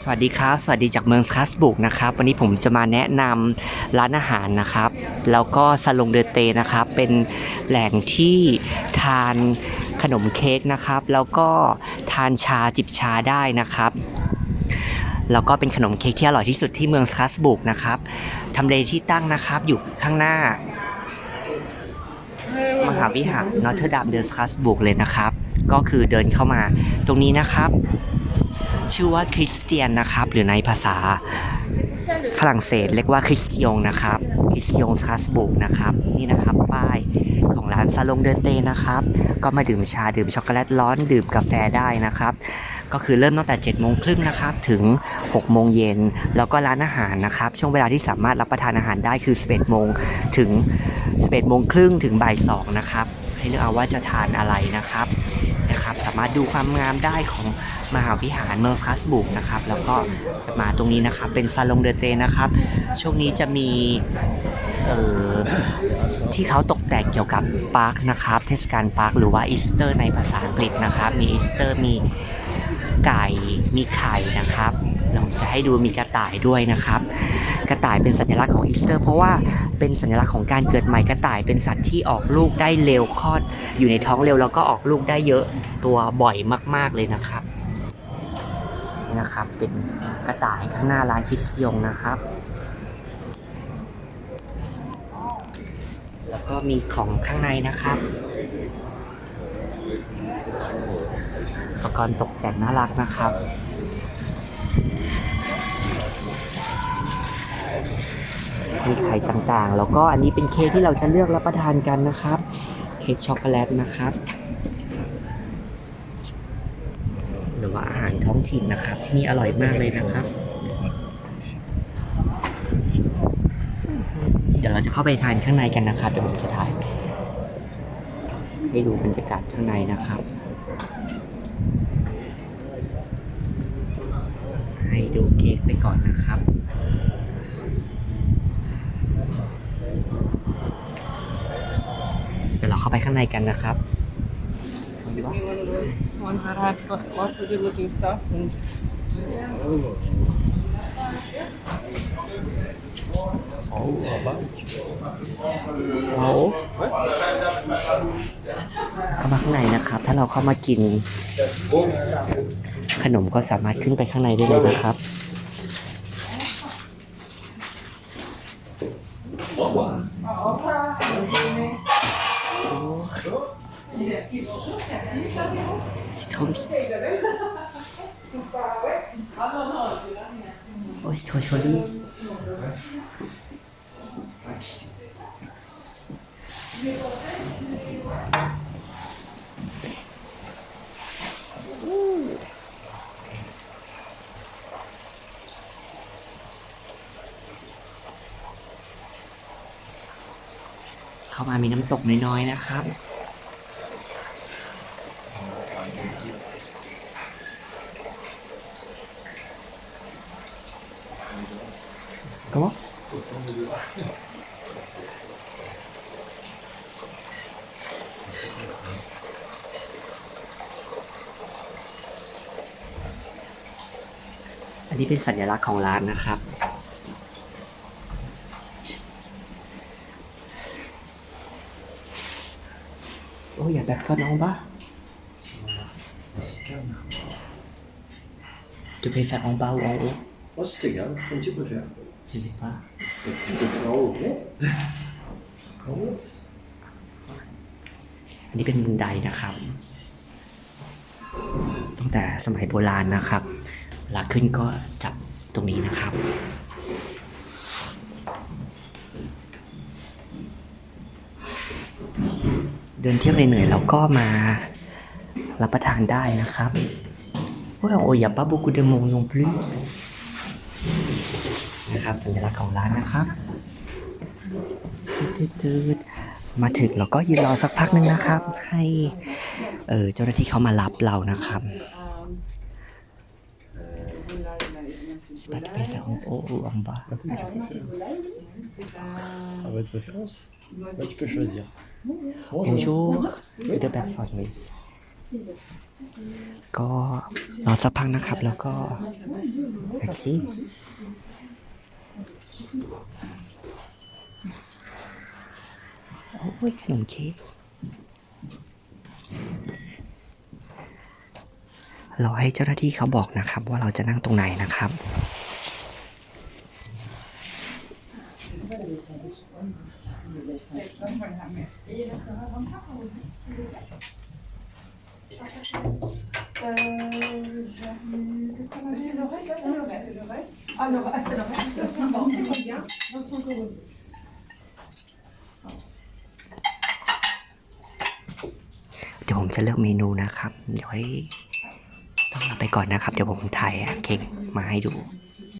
สวัสดีครับ สวัสดีจากเมืองสคัสบุกนะครับ วันนี้ผมจะมาแนะนำร้านอาหารนะครับ แล้วก็ซาลงเดอเตนะครับ เป็นแหล่งที่ทานขนมเค้กนะครับ แล้วก็ทานชาจิบชาได้นะครับ แล้วก็เป็นขนมเค้กที่อร่อยที่สุดที่เมืองสคัสบุกนะครับทำเลที่ตั้งนะครับอยู่ข้างหน้า มหาวิหารนอเทอร์ดัมเดอสคัสบุกเลยนะครับ ก็คือเดินเข้ามาตรงนี้นะครับ ชื่อว่าคริสเตียนนะครับ หรือในภาษาฝรั่งเศสเรียกว่าคริสติยงนะครับคริสติยงสคัสบุกนะครับ นี่นะครับป้ายของร้านซาลงเดอเตนะครับ ก็มาดื่มชาดื่มช็อกโกแลตร้อนดื่มกาแฟได้นะครับ ก็คือเริ่มตั้งแต่7โมงครึ่งนะครับ ถึง6โมงเย็นแล้วก็ร้านอาหารนะครับ ช่วงเวลาที่สามารถรับประทานอาหารได้คือ 11โมงถึง 11โมงครึ่งถึงบ่าย2นะครับ ให้เลือกเอาว่าจะทานอะไรนะครับ นะครับ สามารถดูความงามได้ของมหาวิหารเมืองคัสบุกนะครับ แล้วก็จะมาตรงนี้นะครับ เป็นซาลงเดเตนะครับ ช่วงนี้จะมีเอ่อที่เขาตกแต่งเกี่ยวกับปาร์คนะครับ เทศกาลปาร์คหรือว่าอีสเตอร์ในภาษาอังกฤษนะครับ มีอีสเตอร์มีไก่มีไข่นะครับเราจะให้ดูมีกระต่ายด้วยนะครับ กระต่ายเป็นสัญลักษณ์ของอีสเตอร์ เพราะว่าเป็นสัญลักษณ์ของการเกิดใหม่กระต่ายเป็นสัตว์ที่ออกลูกได้เร็วคลอด อยู่ในท้องเร็วแล้วก็ออกลูกได้เยอะตัวบ่อยมาก ๆเลยนะครับนี่นะครับเป็นกระต่ายข้างหน้าร้านคิสยงนะครับ แล้วก็มีของข้างในนะครับอุปกรณ์ตกแต่งน่ารักนะครับ มีไข่ต่างๆ แล้วก็อันนี้เป็นเค้กที่เราจะเลือกรับประทานกันนะครับ เค้กช็อกโกแลตนะครับ หรือว่าอาหารท้องถิ่นนะครับ ที่นี่อร่อยมากเลยนะครับ เดี๋ยวเราจะเข้าไปทานข้างในกันนะครับเดี๋ยวผมจะถ่ายให้ดูบรรยากาศข้างในนะครับ ให้ดูเค้กไปก่อนนะครับ เข้าไปข้างในกันนะครับ One that had lots of good looking stuff and โอ้เข้ามาข้างในนะครับ ถ้าเราเข้ามากิน ขนมก็สามารถขึ้นไปข้างในได้เลยนะครับ C'est trop bien. Oh, c'est trop joli. เข้ามามีน้ำตกน้อยๆนะครับ Comment อันนี้เป็นสัญลักษณ์ของร้านนะครับ โอ้ยอยากดกซอสน้องบ้า Tu préfères en bas ou en haut Oh, c'est égal, comme tu préfères. Je sais pas. Tu préfères en haut, ok En haut อันนี้เป็นบันไดนะครับ ตั้งแต่สมัยโบราณนะครับ เวลาขึ้นก็จับตรงนี้นะครับ เดินเที่ยวเหนื่อยๆเราก็มา รับประทานได้นะครับโอ้ยโอ้ยอย่าป้าบุกุเดมงยงพลื้นะครับสัญลักษณ์ของร้านนะครับตืดๆๆมาถึงเราก็ยืนรอสักพักหนึ่งนะครับ ให้เออเจ้าหน้าที่เขามารับเรานะครับ Je sais pas, tu préfères en haut ou en bas Ça va être préférence Bah, Tu peux choisir. Bonjour, deux personnes, oui. ก็รอสักพักนะครับ แล้วก็แท็กซี่โอ้ยขนมเค้กเรอให้เจ้าหน้าที่เขาบอกนะครับ ว่าเราจะนั่งตรงไหนนะครับ Alors, à cela, เดี๋ยวผมจะเลือกเมนูนะครับ เดี๋ยวให้ต้องลาไปก่อนนะครับ เดี๋ยวผมถ่ายเค้กมาให้ดู